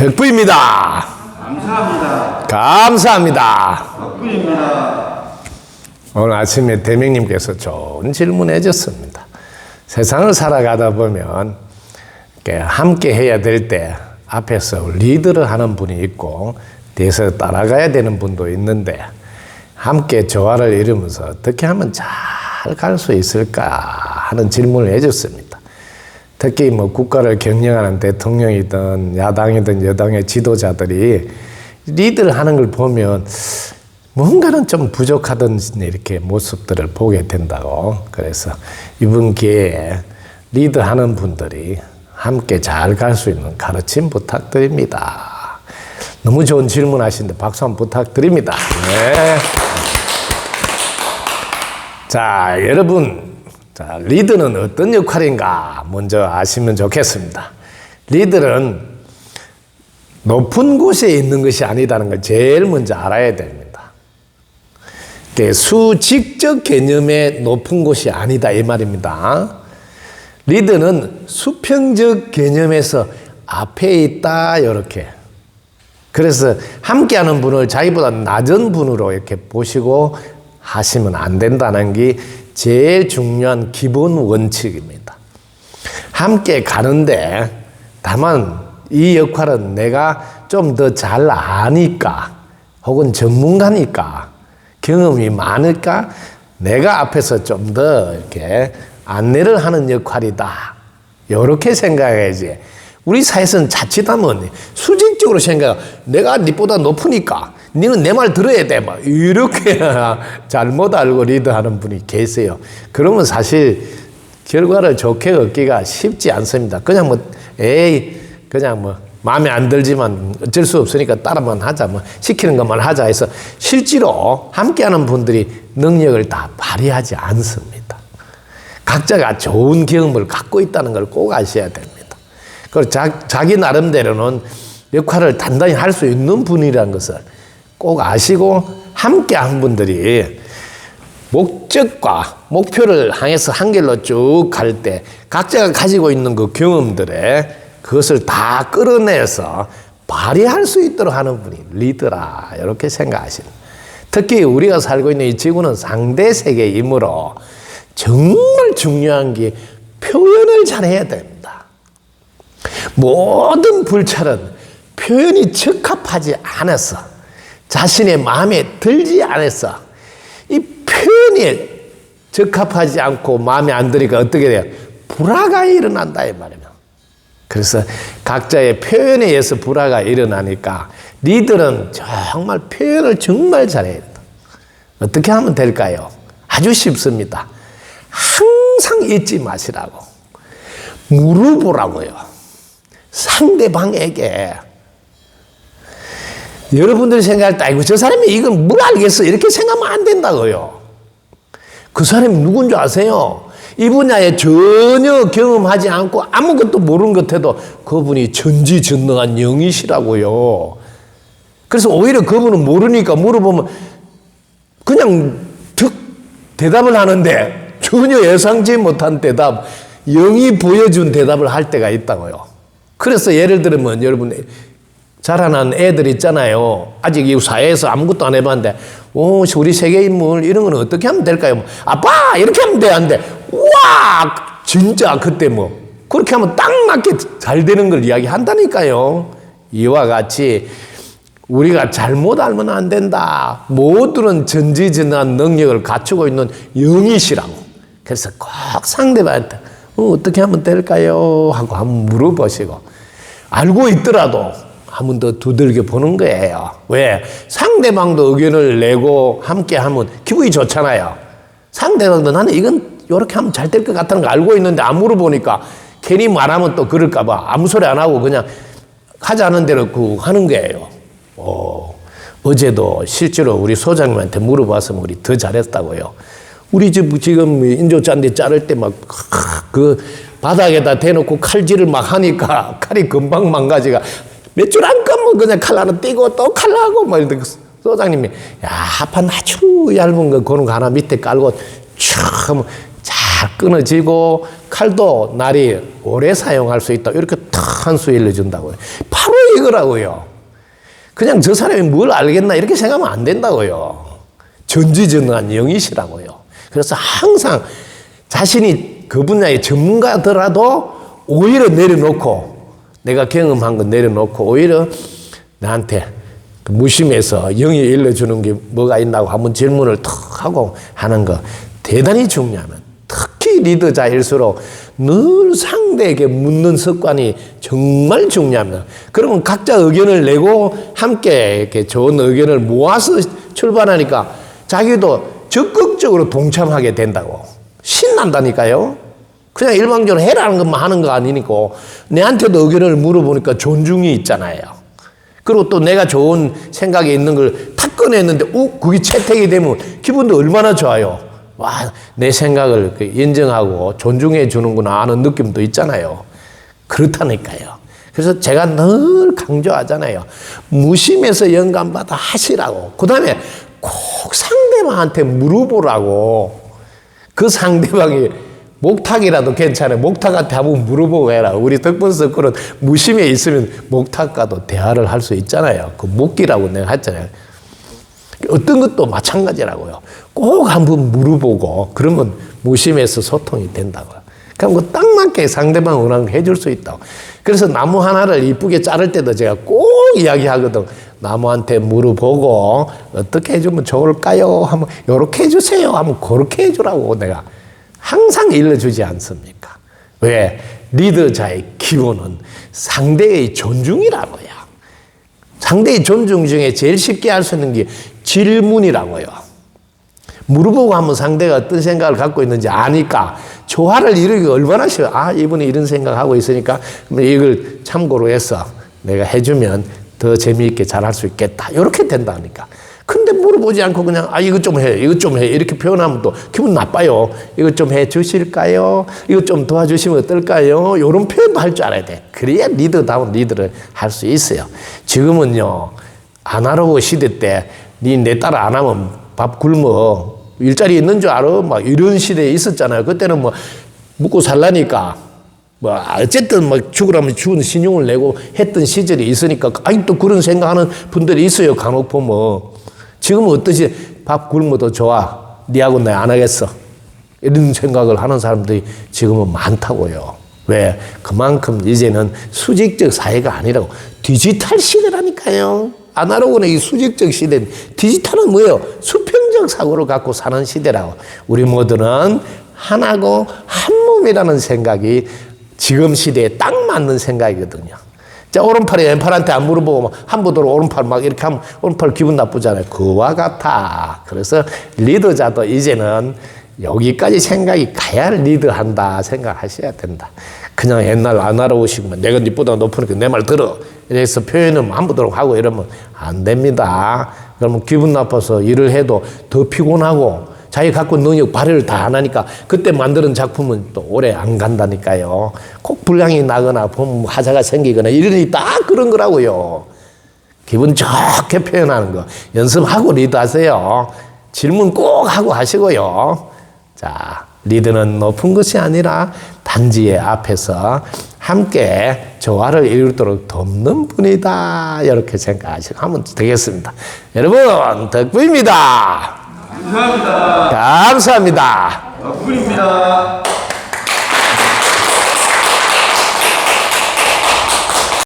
백부입니다. 감사합니다. 감사합니다. 박부입니다. 오늘 아침에 대명님께서 좋은 질문 해줬습니다. 세상을 살아가다 보면 함께 해야 될 때 앞에서 리드를 하는 분이 있고 뒤에서 따라가야 되는 분도 있는데 함께 조화를 이루면서 어떻게 하면 잘 갈 수 있을까 하는 질문을 해줬습니다. 특히 뭐 국가를 경영하는 대통령이든 야당이든 여당의 지도자들이 리드를 하는 걸 보면 뭔가는 좀 부족하던 이렇게 모습들을 보게 된다고. 그래서 이번 기회에 리드하는 분들이 함께 잘 갈 수 있는 가르침 부탁드립니다. 너무 좋은 질문 하시는데 박수 한번 부탁드립니다. 네. 자, 여러분. 자, 리드는 어떤 역할인가 먼저 아시면 좋겠습니다. 리드는 높은 곳에 있는 것이 아니다는 걸 제일 먼저 알아야 됩니다. 수직적 개념의 높은 곳이 아니다 이 말입니다. 리드는 수평적 개념에서 앞에 있다 이렇게. 그래서 함께하는 분을 자기보다 낮은 분으로 이렇게 보시고 하시면 안 된다는 게 제일 중요한 기본 원칙입니다. 함께 가는데 다만 이 역할은 내가 좀 더 잘 아니까 혹은 전문가니까 경험이 많으니까 내가 앞에서 좀 더 이렇게 안내를 하는 역할이다. 이렇게 생각해야지. 우리 사회에서는 자칫하면 수직적으로 생각, 내가 니보다 높으니까 니는 내 말 들어야 돼. 막 이렇게 잘못 알고 리드하는 분이 계세요. 그러면 사실 결과를 좋게 얻기가 쉽지 않습니다. 그냥 뭐, 에이, 그냥 뭐, 마음에 안 들지만 어쩔 수 없으니까 따라만 하자. 뭐, 시키는 것만 하자 해서 실제로 함께하는 분들이 능력을 다 발휘하지 않습니다. 각자가 좋은 경험을 갖고 있다는 걸 꼭 아셔야 됩니다. 그리고 자, 자기 나름대로는 역할을 단단히 할 수 있는 분이라는 것을 꼭 아시고 함께 한 분들이 목적과 목표를 향해서 한 길로 쭉 갈 때 각자가 가지고 있는 그 경험들에 그것을 다 끌어내서 발휘할 수 있도록 하는 분이 리더라 이렇게 생각하시는 특히 우리가 살고 있는 이 지구는 상대 세계이므로 정말 중요한 게 표현을 잘해야 됩니다. 모든 불찰은 표현이 적합하지 않아서 자신의 마음에 들지 않아서 이 표현이 적합하지 않고 마음에 안 드니까 어떻게 돼요? 불화가 일어난다 이 말이에요. 그래서 각자의 표현에 의해서 불화가 일어나니까 리더는 정말 표현을 정말 잘해야 된다. 어떻게 하면 될까요? 아주 쉽습니다. 항상 잊지 마시라고. 물어보라고요. 상대방에게. 여러분들이 생각할 때, 아이고, 저 사람이 이건 뭘 알겠어. 이렇게 생각하면 안 된다고요. 그 사람이 누군지 아세요? 이 분야에 전혀 경험하지 않고 아무것도 모르는 것 해도 그분이 전지전능한 영이시라고요. 그래서 오히려 그분은 모르니까 물어보면 그냥 득 대답을 하는데 전혀 예상치 못한 대답, 영이 보여준 대답을 할 때가 있다고요. 그래서 예를 들면 여러분 자라난 애들 있잖아요. 아직 이 사회에서 아무것도 안 해봤는데, 오, 우리 세계 인물 이런 거는 어떻게 하면 될까요? 아빠! 이렇게 하면 돼. 안 돼. 와! 진짜 그때 뭐. 그렇게 하면 딱 맞게 잘 되는 걸 이야기 한다니까요. 이와 같이 우리가 잘못 알면 안 된다. 모두는 전지전능한 능력을 갖추고 있는 영이시라고. 그래서 꼭 상대방한테 어, 어떻게 하면 될까요? 하고 한번 물어보시고 알고 있더라도 한 번 더 두들겨 보는 거예요. 왜? 상대방도 의견을 내고 함께 하면 기분이 좋잖아요. 상대방도 나는 이건 이렇게 하면 잘 될 것 같다는 거 알고 있는데 안 물어보니까 괜히 말하면 또 그럴까봐 아무 소리 안 하고 그냥 하자는 대로 그 하는 거예요. 어, 어제도 실제로 우리 소장님한테 물어봐서 우리 더 잘했다고요. 우리 집 지금 인조잔디 자를 때 막 그 바닥에다 대놓고 칼질을 막 하니까 칼이 금방 망가지가 몇 줄안 감면 그냥 칼 하나 띄고 또 칼하고 막그 소장님이 야 합판 아주 얇은 거 그런 거 하나 밑에 깔고 촥잘 끊어지고 칼도 날이 오래 사용할 수 있다 이렇게 탁한 수 일러준다고요. 바로 이거라고요. 그냥 저 사람이 뭘 알겠나 이렇게 생각하면 안 된다고요. 전지전능한 영이시라고요. 그래서 항상 자신이 그 분야의 전문가더라도 오히려 내려놓고 내가 경험한 거 내려놓고 오히려 나한테 그 무심해서 영이 일러주는 게 뭐가 있나고 한번 질문을 턱 하고 하는 거 대단히 중요하면 특히 리더자일수록 늘 상대에게 묻는 습관이 정말 중요합니다. 그러면 각자 의견을 내고 함께 이렇게 좋은 의견을 모아서 출발하니까 자기도 적극적으로 동참하게 된다고 신난다니까요. 그냥 일방적으로 해라는 것만 하는 거 아니니까 내한테도 의견을 물어보니까 존중이 있잖아요. 그리고 또 내가 좋은 생각이 있는 걸 탁 꺼냈는데, 오, 그게 채택이 되면 기분도 얼마나 좋아요. 와, 내 생각을 그 인정하고 존중해 주는구나 하는 느낌도 있잖아요. 그렇다니까요. 그래서 제가 늘 강조하잖아요. 무심해서 영감받아 하시라고. 그 다음에 꼭 상대방한테 물어보라고. 그 상대방이 목탁이라도 괜찮아요. 목탁한테 한번 물어보고 해라. 우리 덕분 서클은 무심해 있으면 목탁과도 대화를 할 수 있잖아요. 그 목기라고 내가 했잖아요. 어떤 것도 마찬가지라고요. 꼭 한번 물어보고 그러면 무심해서 소통이 된다고요. 그럼 그딱 맞게 상대방 원하는 거 해줄 수 있다고. 그래서 나무 하나를 이쁘게 자를 때도 제가 꼭 이야기하거든. 나무한테 물어보고 어떻게 해주면 좋을까요? 하면 요렇게 해주세요. 하면 그렇게 해주라고 내가 항상 일러주지 않습니까? 왜? 리더자의 기본은 상대의 존중이라고요. 상대의 존중 중에 제일 쉽게 할 수 있는 게 질문이라고요. 물어보고 하면 상대가 어떤 생각을 갖고 있는지 아니까 조화를 이루기 얼마나 쉬워. 아, 이분이 이런 생각하고 있으니까 이걸 참고로 해서 내가 해주면 더 재미있게 잘할 수 있겠다. 이렇게 된다니까. 근데 물어보지 않고 그냥 아 이것 좀 해, 이것 좀 해 이렇게 표현하면 또 기분 나빠요. 이것 좀 해 주실까요? 이것 좀 도와주시면 어떨까요? 이런 표현도 할 줄 알아야 돼. 그래야 리더다운 리더를 할 수 있어요. 지금은요 아날로그 시대 때니내딸안 하면 밥 굶어 일자리 있는 줄 알아? 막 이런 시대에 있었잖아요. 그때는 뭐 먹고 살라니까 뭐 어쨌든 뭐 죽으라면 죽은 신용을 내고 했던 시절이 있으니까 아직도 그런 생각하는 분들이 있어요. 간혹 보면 지금은 어떠시 밥 굶어도 좋아. 니하고 내가 안 하겠어. 이런 생각을 하는 사람들이 지금은 많다고요. 왜? 그만큼 이제는 수직적 사회가 아니라고 디지털 시대라니까요. 아날로그는 이 수직적 시대, 디지털은 뭐예요? 수평적 사고를 갖고 사는 시대라고. 우리 모두는 하나고 한 몸이라는 생각이 지금 시대에 딱 맞는 생각이거든요. 자, 오른팔이 왼팔한테 안 물어보고 막 한부도로 오른팔 막 이렇게 하면 오른팔 기분 나쁘잖아요. 그와 같아. 그래서 리더자도 이제는 여기까지 생각이 가야 리드한다 생각하셔야 된다. 그냥 옛날 아날로그식만 내가 니보다 높으니까 내 말 들어. 이래서 표현을 함부로 하고 이러면 안 됩니다. 그러면 기분 나빠서 일을 해도 더 피곤하고 자기 갖고 있는 능력 발휘를 다 안 하니까 그때 만드는 작품은 또 오래 안 간다니까요. 꼭 분량이 나거나 보면 화자가 생기거나 이러니 딱 그런 거라고요. 기분 좋게 표현하는 거 연습하고 리드하세요. 질문 꼭 하고 하시고요. 자, 리드는 높은 것이 아니라 단지의 앞에서 함께 조화를 이루도록 돕는 분이다. 이렇게 생각하시고 하면 되겠습니다. 여러분, 덕분입니다. 감사합니다. 감사합니다. 덕분입니다.